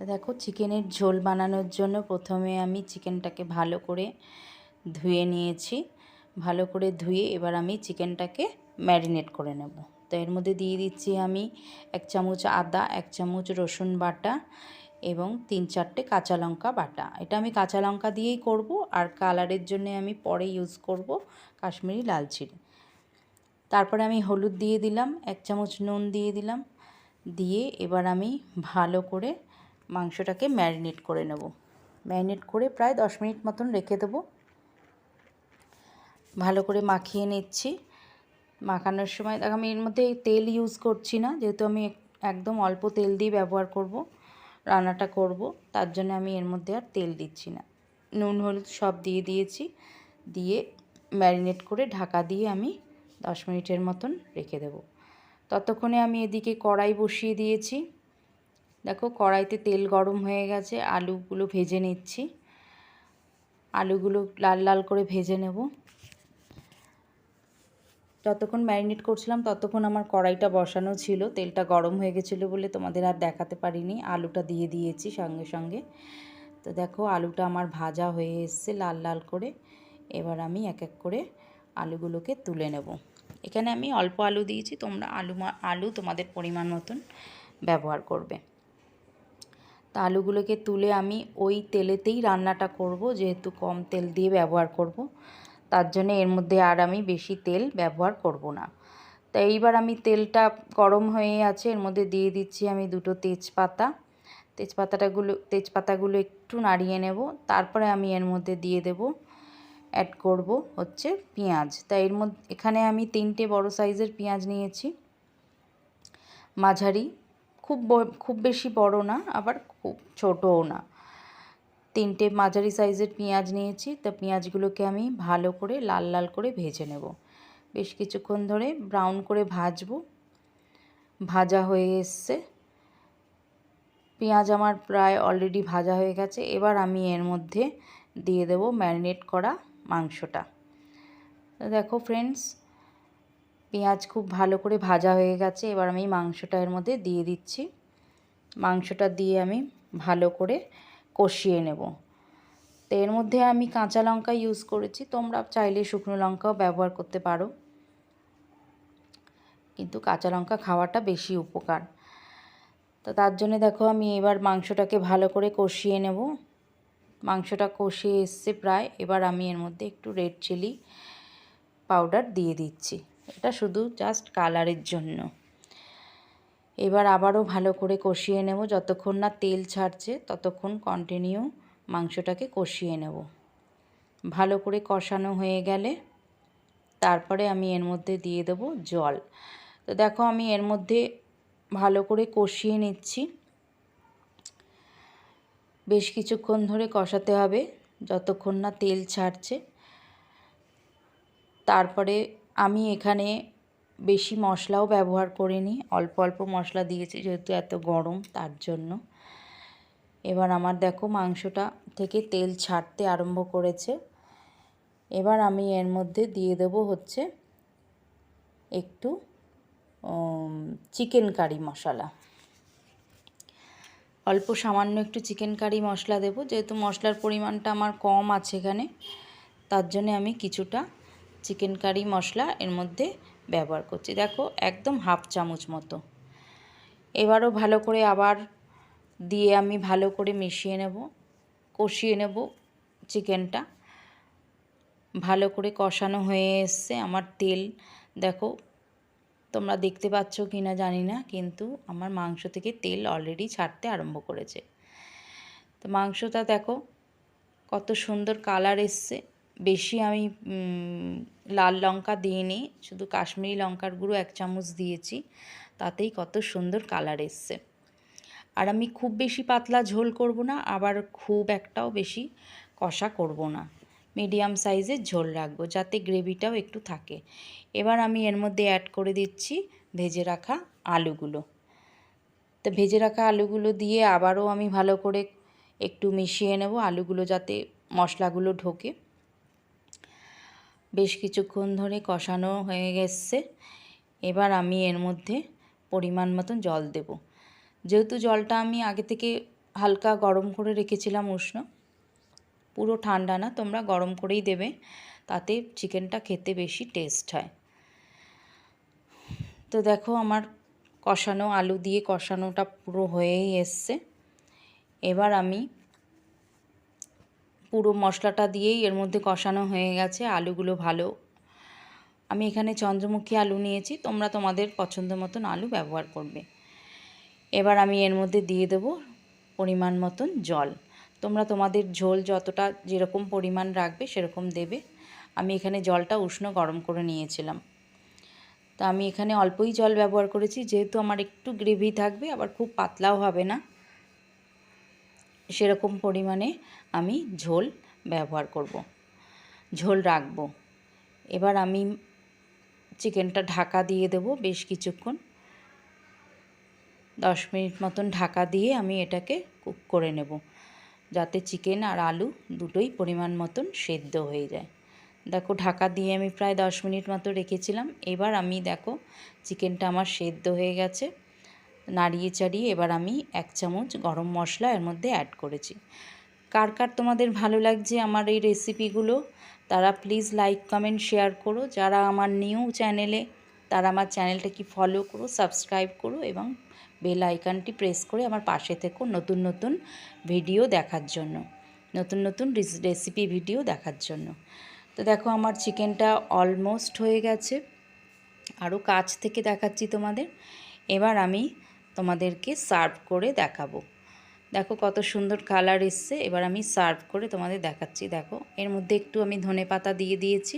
তো দেখো, চিকেনের ঝোল বানানোর জন্য প্রথমে আমি চিকেনটাকে ভালো করে ধুয়ে নিয়েছি। ভালো করে ধুয়ে এবার আমি চিকেনটাকে ম্যারিনেট করে নেব। তো এর মধ্যে দিয়ে দিচ্ছি আমি এক চামচ আদা, এক চামচ রসুন বাটা এবং তিন চারটে কাঁচা লঙ্কা বাটা। এটা আমি কাঁচা লঙ্কা দিয়েই করব আর কালারের জন্য আমি পরে ইউজ করব কাশ্মীরি লাল চিনি তারপরে আমি হলুদ দিয়ে দিলাম, এক চামচ নুন দিয়ে দিলাম। দিয়ে এবার আমি ভালো করে মাংসটাকে ম্যারিনেট করে নেব। ম্যারিনেট করে প্রায় দশ মিনিট মতন রেখে দেবো। ভালো করে মাখিয়ে নিচ্ছি। মাখানোর সময়, দেখ আমি এর মধ্যে তেল ইউজ করছি না, যেহেতু আমি একদম অল্প তেল দিয়ে ব্যবহার করব, রান্নাটা করব, তার জন্য আমি এর মধ্যে আর তেল দিচ্ছি না। নুন, হলুদ সব দিয়ে দিয়েছি, দিয়ে ম্যারিনেট করে ঢাকা দিয়ে আমি দশ মিনিটের মতন রেখে দেব। ততক্ষণে আমি এদিকে কড়াই বসিয়ে দিয়েছি। দেখো কড়াইতে তেল গরম হয়ে গেছে, আলুগুলো ভেজে নিচ্ছি। আলুগুলো লাল লাল করে ভেজে নেব। যতক্ষণ ম্যারিনেট করছিলাম ততক্ষণ আমার কড়াইটা বসানো ছিল, তেলটা গরম হয়ে গেছিল বলে তোমাদের আর দেখাতে পারিনি, আলুটা দিয়ে দিয়েছি সঙ্গে সঙ্গে। তো দেখো আলুটা আমার ভাজা হয়ে এসছে লাল লাল করে, এবার আমি এক এক করে আলুগুলোকে তুলে নেব। এখানে আমি অল্প আলু দিয়েছি, তোমরা আলু আলু তোমাদের পরিমাণ মতন ব্যবহার করবে। তা আলুগুলোকে তুলে আমি ওই তেলেতেই রান্নাটা করব, যেহেতু কম তেল দিয়ে ব্যবহার করব। তার জন্য এর মধ্যে আর আমি বেশি তেল ব্যবহার করব না। তা এইবার আমি তেলটা গরম হয়ে আছে, এর মধ্যে দিয়ে দিচ্ছি আমি দুটো তেজপাতা। তেজপাতাটাগুলো, তেজপাতাগুলো একটু নাড়িয়ে নেব, তারপরে আমি এর মধ্যে দিয়ে দেব, অ্যাড করব হচ্ছে পেঁয়াজ। তাই এর মধ্যে, এখানে আমি তিনটে বড় সাইজের পেঁয়াজ নিয়েছি। মাঝারি খুব খুব বেশি বড় না, আবার খুব ছোটও না। তিনটে মাঝারি সাইজের পেঁয়াজ নিয়েছি, তা পেঁয়াজগুলোকে আমি ভালো করে লাল লাল করে ভেজে নেব। বেশ কিছুক্ষণ ধরে ব্রাউন করে ভাজবো। ভাজা হয়ে এসছে। পেঁয়াজ আমার প্রায় অলরেডি ভাজা হয়ে গেছে, এবার আমি এর মধ্যে দিয়ে দেব ম্যারিনেট করা মাংসটা। দেখো ফ্রেন্ডস পেঁয়াজ খুব ভালো করে ভাজা হয়ে গেছে, এবার আমি মাংসটা এর মধ্যে দিয়ে দিচ্ছি। মাংসটা দিয়ে আমি ভালো করে কষিয়ে নেব। তো এর মধ্যে আমি কাঁচা লঙ্কা ইউজ করেছি, তোমরা চাইলে শুকনো লঙ্কাও ব্যবহার করতে পারো। কিন্তু কাঁচা লঙ্কা খাওয়াটা বেশি উপকার। তো তার জন্য দেখো আমি এবার মাংসটাকে ভালো করে কষিয়ে নেব। মাংসটা কষিয়ে এসছে প্রায়, এবার আমি এর মধ্যে একটু রেড চিলি পাউডার দিয়ে দিচ্ছি। এটা শুধু জাস্ট কালারের জন্য। এবার আবারও ভালো করে কষিয়ে নেব। যতক্ষণ না তেল ছাড়ছে, ততক্ষণ কন্টিনিউ মাংসটাকে কষিয়ে নেব। ভালো করে কষানো হয়ে গেলে তারপরে আমি এর মধ্যে দিয়ে দেবো জল। তো দেখো আমি এর মধ্যে ভালো করে কষিয়ে নিচ্ছি। বেশ কিছুক্ষণ ধরে কষাতে হবে, যতক্ষণ না তেল ছাড়ছে। তারপরে আমি এখানে বেশি মশলাও ব্যবহার করিনি, অল্প অল্প মশলা দিয়েছি যেহেতু এত গরম, তার জন্য। এবার আমার দেখো মাংসটা থেকে তেল ছাড়তে আরম্ভ করেছে। এবার আমি এর মধ্যে দিয়ে দেব হচ্ছে একটু চিকেন কারি মশলা। অল্প সামান্য একটু চিকেন কারি মশলা দেব, যেহেতু মশলার পরিমাণটা আমার কম আছে এখানে, তার জন্য আমি কিছুটা চিকেন কারি মশলা এর মধ্যে ব্যবহার করছি। দেখো, একদম হাফ চামচ মতো। এবারও ভালো করে আবার দিয়ে আমি ভালো করে মিশিয়ে নেব, কষিয়ে নেব চিকেনটা। ভালো করে কষানো হয়ে এসছে আমার তেল। দেখো, তোমরা দেখতে পাচ্ছ কি না জানি না, কিন্তু আমার মাংস থেকে তেল অলরেডি ছাড়তে আরম্ভ করেছে। তো মাংসটা দেখো, কত সুন্দর কালার এসছে। বেশি আমি লাল লঙ্কা দিইনি, শুধু কাশ্মীরি লঙ্কার গুঁড়ো এক চামচ দিয়েছি, তাতেই কত সুন্দর কালার এসছে। আর আমি খুব বেশি পাতলা ঝোল করব না, আবার খুব একটাও বেশি কষা করব না। মিডিয়াম সাইজের ঝোল রাখব, যাতে গ্রেভিটাও একটু থাকে। এবার আমি এর মধ্যে অ্যাড করে দিচ্ছি ভেজে রাখা আলুগুলো। তো ভেজে রাখা আলুগুলো দিয়ে আবারও আমি ভালো করে একটু মিশিয়ে নেব আলুগুলো যাতে মশলাগুলো ঢোকে। বেশ কিছুক্ষণ ধরে কষানো হয়ে গেছে। এবার আমি এর মধ্যে পরিমাণ মতন জল দেব। যেহেতু জলটা আমি আগে থেকে হালকা গরম করে রেখেছিলাম উষ্ণ, পুরো ঠান্ডা না, তোমরা গরম করেই দেবে, তাতে চিকেনটা খেতে বেশি টেস্ট হয়। তো দেখো আমার কষানো, আলু দিয়ে কষানোটা পুরো হয়েই এসছে। এবার আমি পুরো মশলাটা দিয়েই এর মধ্যে কষানো হয়ে গেছে, আলুগুলো ভালো। আমি এখানে চন্দ্রমুখী আলু নিয়েছি, তোমরা তোমাদের পছন্দ মতন আলু ব্যবহার করবে। এবার আমি এর মধ্যে দিয়ে দেব পরিমাণ মতন জল। তোমরা তোমাদের ঝোল যতটা যেরকম পরিমাণ রাখবে সেরকম দেবে। আমি এখানে জলটা উষ্ণ গরম করে নিয়েছিলাম। তা আমি এখানে অল্পই জল ব্যবহার করেছি, যেহেতু আমার একটু গ্রেভি থাকবে, আবার খুব পাতলাও হবে না। সেরকম পরিমাণে আমি ঝোল ব্যবহার করব। ঝোল রাখব। এবার আমি চিকেনটা ঢাকা দিয়ে দেব বেশ কিছুক্ষণ। দশ মিনিট মতন ঢাকা দিয়ে আমি এটাকে কুক করে নেব যাতে চিকেন আর আলু দুটোই পরিমাণ মতন সেদ্ধ হয়ে যায়। দেখো ঢাকা দিয়ে আমি প্রায় দশ মিনিট মতো রেখেছিলাম। এবার আমি দেখো চিকেনটা আমার সেদ্ধ হয়ে গেছে। নাড়িয়ে চাড়িয়ে এবার আমি এক চামচ গরম মশলা এর মধ্যে অ্যাড করেছি। কার কার তোমাদের ভালো লাগছে আমার এই রেসিপিগুলো তারা প্লিজ লাইক কমেন্ট শেয়ার করো। যারা আমার নিউ চ্যানেলে তারা আমার চ্যানেলটাকে ফলো করো সাবস্ক্রাইব করো এবং বেল আইকনটি প্রেস করে আমার পাশে থেকো নতুন নতুন ভিডিও দেখার জন্য, নতুন নতুন রেসিপি ভিডিও দেখার জন্য। তো দেখো আমার চিকেনটা অলমোস্ট হয়ে গেছে। আরও কাছ থেকে দেখাচ্ছি তোমাদের। এবার আমি তোমাদেরকে সার্ভ করে দেখাবো। দেখো কত সুন্দর কালার এসছে। এবার আমি সার্ভ করে তোমাদের দেখাচ্ছি। দেখো, এর মধ্যে একটু আমি ধনে পাতা দিয়ে দিয়েছি।